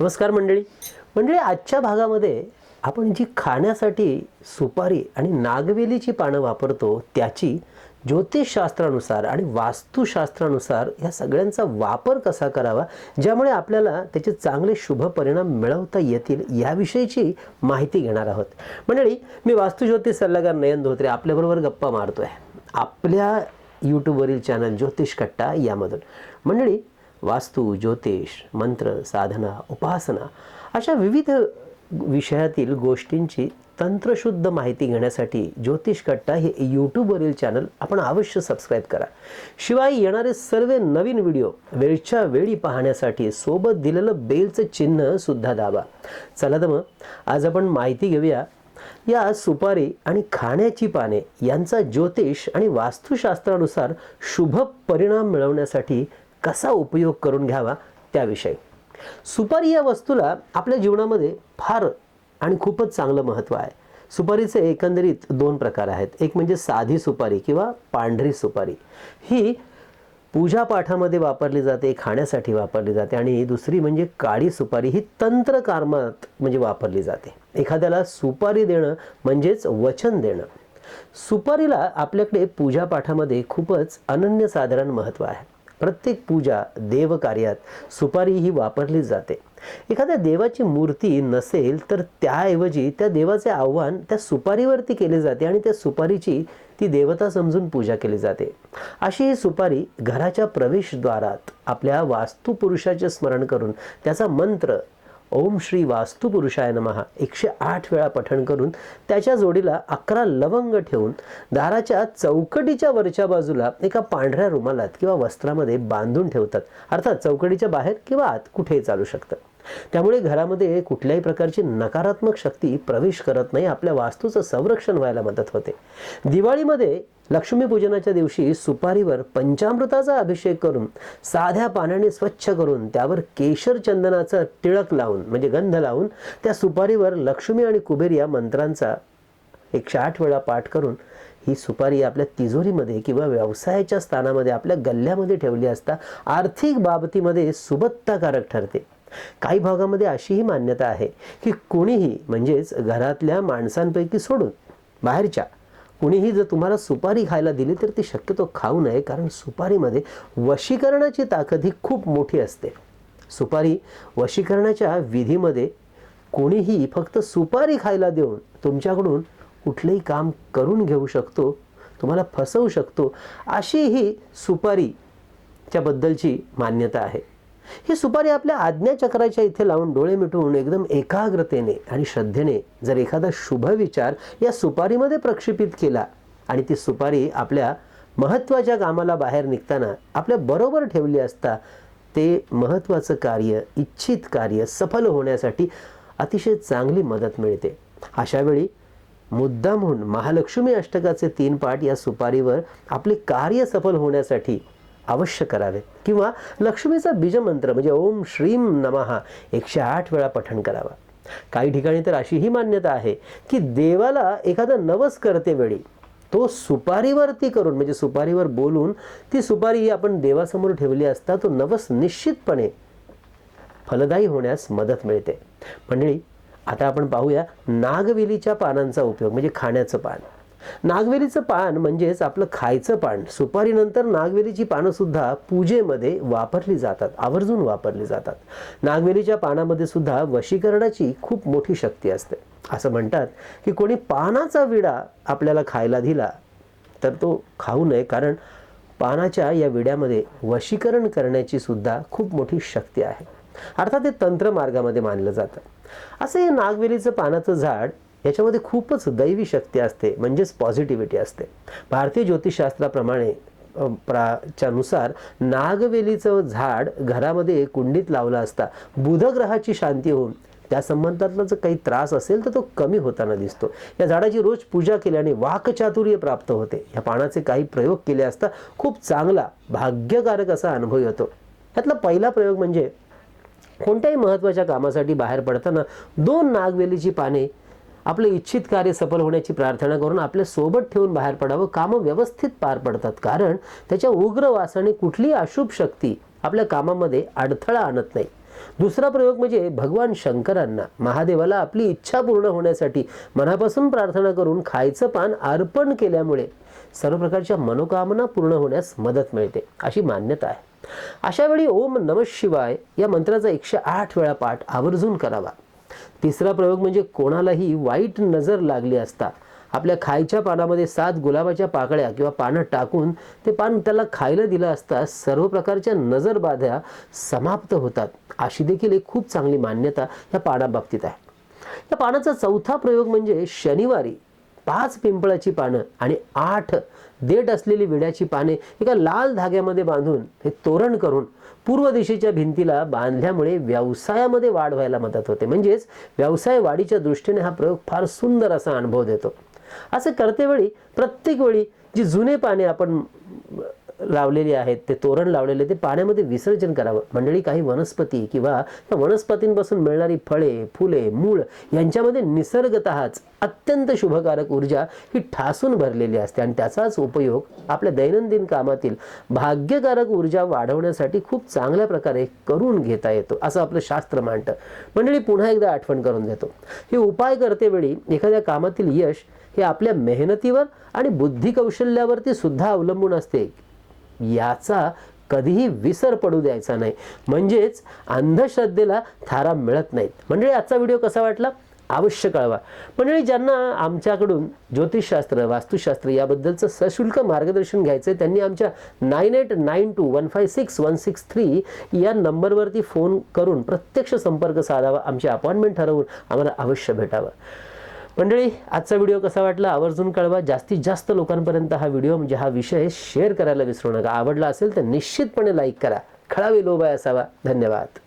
नमस्कार मंडळी. मंडळी आजच्या भागामध्ये आपण जी खाण्यासाठी सुपारी आणि नागवेलीची पानं वापरतो त्याची ज्योतिषशास्त्रानुसार आणि वास्तुशास्त्रानुसार या सगळ्यांचा वापर कसा करावा ज्यामुळे आपल्याला त्याचे चांगले शुभ परिणाम मिळवता येतील याविषयीची माहिती घेणार आहोत. मंडळी मी वास्तुज्योतिष सल्लागार नयन धोत्रे आपल्याबरोबर गप्पा मारतोय. आपल्या यूट्यूबवरील चॅनल ज्योतिष कट्टा यामधून. मंडळी वास्तू ज्योतिष मंत्र साधना उपासना अशा विविध विषयातील गोष्टींची तंत्रशुद्ध माहिती घेण्यासाठी ज्योतिष कट्टा हे यूट्यूबवरील चॅनल आपण अवश्य सबस्क्राईब करा. शिवाय येणारे सर्व नवीन व्हिडिओ वेळच्या वेळी पाहण्यासाठी सोबत दिलेलं बेलचं चिन्ह सुद्धा दाबा. चला तर मग आज आपण माहिती घेऊया. या सुपारी आणि खाण्याची पाने यांचा ज्योतिष आणि वास्तुशास्त्रानुसार शुभ परिणाम मिळवण्यासाठी कसा उपयोग करून घ्यावा त्याविषयी. सुपारी या वस्तूला आपल्या जीवनामध्ये फार आणि खूपच चांगलं महत्त्व आहे. सुपारीचे एकंदरीत दोन प्रकार आहेत. एक म्हणजे साधी सुपारी किंवा पांढरी सुपारी. ही पूजापाठामध्ये वापरली जाते खाण्यासाठी वापरली जाते आणि दुसरी म्हणजे काळी सुपारी ही तंत्रकार्मात म्हणजे वापरली जाते. एखाद्याला सुपारी देणं म्हणजेच वचन देणं. सुपारीला आपल्याकडे पूजापाठामध्ये खूपच अनन्यसाधारण महत्त्व आहे. प्रत्येक पूजा देवकार्यात सुपारी ही वापरली जाते. एखाद्या देवाची मूर्ती नसेल तर त्याऐवजी त्या देवाचे आव्हान त्या सुपारीवरती केले जाते आणि त्या सुपारीची ती देवता समजून पूजा केली जाते. अशी ही सुपारी घराच्या प्रवेशद्वारात आपल्या वास्तुपुरुषाचे स्मरण करून त्याचा मंत्र ओम श्री वास्तुपुरुषाय नमहा एकशे आठ वेळा पठण करून त्याच्या जोडीला अकरा लवंग ठेवून दाराच्या चौकटीच्या वरच्या बाजूला एका पांढऱ्या रुमालात किंवा वस्त्रामध्ये बांधून ठेवतात. अर्थात चौकटीच्या बाहेर किंवा आत कुठेही चालू शकतं. त्यामुळे घरामध्ये कुठल्याही प्रकारची नकारात्मक शक्ती प्रवेश करत नाही. आपल्या वास्तूचं संरक्षण व्हायला मदत होते. दिवाळीमध्ये लक्ष्मीपूजनाच्या दिवशी सुपारीवर पंचामृताचा अभिषेक करून साध्या पाण्याने स्वच्छ करून त्यावर केशर चंदनाचा टिळक लावून म्हणजे गंध लावून त्या सुपारीवर लक्ष्मी आणि कुबेर या मंत्रांचा एकशे आठ वेळा पाठ करून ही सुपारी आपल्या तिजोरीमध्ये किंवा व्यवसायाच्या स्थानामध्ये आपल्या गल्ल्यामध्ये ठेवली असता आर्थिक बाबतीमध्ये सुबत्ताकारक ठरते. काही भागामध्ये अशीही मान्यता आहे की कोणीही म्हणजेच घरातल्या माणसांपैकी सोडून बाहेरच्या कुणीही जर तुम्हाला सुपारी खायला दिली तर ती शक्यतो खाऊ नये कारण सुपारीमध्ये वशीकरणाची ताकद ही खूप मोठी असते. सुपारी वशीकरणाच्या विधीमध्ये कोणीही फक्त सुपारी खायला देऊन तुमच्याकडून कुठलंही काम करून घेऊ शकतो तुम्हाला फसवू शकतो अशी ही सुपारीच्याबद्दलची मान्यता आहे. ही सुपारी आपल्या आज्ञाचक्राच्या इथे लावून डोळे मिटवून एकदम एकाग्रतेने आणि श्रद्धेने जर एखादा शुभ विचार या सुपारीमध्ये प्रक्षेपित केला आणि ती सुपारी आपल्या महत्त्वाच्या कामाला बाहेर निघताना आपल्या बरोबर ठेवली असता ते महत्त्वाचं कार्य इच्छित कार्य सफल होण्यासाठी अतिशय चांगली मदत मिळते. अशावेळी मुद्दा म्हणून महालक्ष्मी अष्टकाचे तीन पाठ या सुपारीवर आपले कार्य सफल होण्यासाठी अवश्य करावे. किंवा लक्ष्मीचा बीजमंत्र म्हणजे ओम श्रीम नमहा एकशे आठ वेळा पठण करावा. काही ठिकाणी तर अशीही मान्यता आहे की देवाला एखादा नवस करते वेळी तो सुपारीवरती करून म्हणजे सुपारीवर बोलून ती सुपारी ही आपण देवासमोर ठेवली असता तो नवस निश्चितपणे फलदायी होण्यास मदत मिळते. मंडळी आता आपण पाहूया नागवेलीच्या पानांचा उपयोग म्हणजे खाण्याचं पान. नागवेलीचं पान म्हणजेच आपलं खायचं पान. सुपारीनंतर नागवेलीची पानं सुद्धा पूजेमध्ये वापरली जातात आवर्जून वापरली जातात. नागवेलीच्या पानामध्ये सुद्धा वशीकरणाची खूप मोठी शक्ती असते. असं म्हणतात की कोणी पानाचा विडा आपल्याला खायला दिला तर तो खाऊ नये कारण पानाच्या या विड्यामध्ये वशीकरण करण्याची सुद्धा खूप मोठी शक्ती आहे. अर्थात ते तंत्र मार्गामध्ये मानलं जातं. असं हे नागवेलीचं पानाचं झाड याच्यामध्ये खूपच दैवी शक्ती असते म्हणजेच पॉझिटिव्हिटी असते. भारतीय ज्योतिषशास्त्राप्रमाणे प्राच्यानुसार नागवेलीचं झाड घरामध्ये कुंडीत लावलं असता बुधग्रहाची शांती होऊन त्या संबंधातला जर काही त्रास असेल तर तो कमी होताना दिसतो. या झाडाची रोज पूजा केल्याने वाकचातुर्य प्राप्त होते. या पानाचे काही प्रयोग केले असता खूप चांगला भाग्यकारक असा अनुभव येतो. यातला पहिला प्रयोग म्हणजे कोणत्याही महत्त्वाच्या कामासाठी बाहेर पडताना दोन नागवेलीची पाने आपले इच्छित कार्य सफल होण्याची प्रार्थना करून आपल्यासोबत ठेवून बाहेर पडावं कामं व्यवस्थित पार पडतात. कारण त्याच्या उग्र वासाने कुठलीही अशुभ शक्ती आपल्या कामामध्ये अडथळा आणत नाही. दुसरा प्रयोग म्हणजे भगवान शंकरांना महादेवाला आपली इच्छा पूर्ण होण्यासाठी मनापासून प्रार्थना करून खायचं पान अर्पण केल्यामुळे सर्व प्रकारच्या मनोकामना पूर्ण होण्यास मदत मिळते अशी मान्यता आहे. अशा वेळी ओम नम शिवाय या मंत्राचा एकशे आठ वेळा पाठ आवर्जून करावा. तिसरा प्रयोग म्हणजे कोणालाही वाईट नजर लागली असता. आपल्या खायच्या पानामध्ये सात गुलाबाच्या पाकळ्या किंवा पानं टाकून ते पान त्याला खायला दिलं असता सर्व प्रकारच्या नजरबाधा समाप्त होतात. अशी देखील एक खूप चांगली मान्यता या पानाबाबतीत आहे. या पानाचा चौथा प्रयोग म्हणजे शनिवारी. पाच पिंपळाची पानं आणि आठ देठ असलेली विड्याची पाने एका लाल धाग्यामध्ये बांधून हे तोरण करून पूर्व दिशेच्या भिंतीला बांधल्यामुळे व्यवसायामध्ये वाढ व्हायला मदत होते. म्हणजेच व्यवसाय वाढीच्या दृष्टीने हा प्रयोग फार सुंदर असा अनुभव देतो. असे करतेवेळी प्रत्येक वेळी जी जुने पाने आपण लावलेली आहेत ते तोरण लावलेले ते पाण्यामध्ये विसर्जन करावं. मंडळी काही वनस्पती किंवा त्या वनस्पतींपासून मिळणारी फळे फुले मूळ यांच्यामध्ये निसर्गतःच अत्यंत शुभकारक ऊर्जा ही ठासून भरलेली असते. आणि त्याचाच उपयोग आपल्या दैनंदिन कामातील भाग्यकारक ऊर्जा वाढवण्यासाठी खूप चांगल्या प्रकारे करून घेता येतो असं आपलं शास्त्र मांडतं. मंडळी पुन्हा एकदा आठवण करून देतो. हे उपाय करतेवेळी एखाद्या कामातील यश हे आपल्या मेहनतीवर आणि बुद्धी कौशल्यावरती सुद्धा अवलंबून असते. याचा कधीही विसर पडू द्यायचा नाही. म्हणजेच अंधश्रद्धेला थारा मिळत नाहीत. म्हणजे आजचा व्हिडिओ कसा वाटला? अवश्य कळवा. मंडळी ज्यांना आमच्याकडून ज्योतिषशास्त्र वास्तुशास्त्र याबद्दलचं सशुल्क मार्गदर्शन घ्यायचं आहे त्यांनी आमच्या nine eight nine two one five six one six three या नंबरवरती फोन करून प्रत्यक्ष संपर्क साधावा आमची अपॉइंटमेंट ठरवून आम्हाला अवश्य भेटावं. मंडळी आजचा व्हिडिओ कसा वाटला? आवर्जून कळवा. जास्तीत जास्त लोकांपर्यंत हा व्हिडिओ म्हणजे हा विषय शेअर करायला विसरू नका. आवडला असेल तर निश्चितपणे लाईक करा. खळावे लोबाय असावा. धन्यवाद.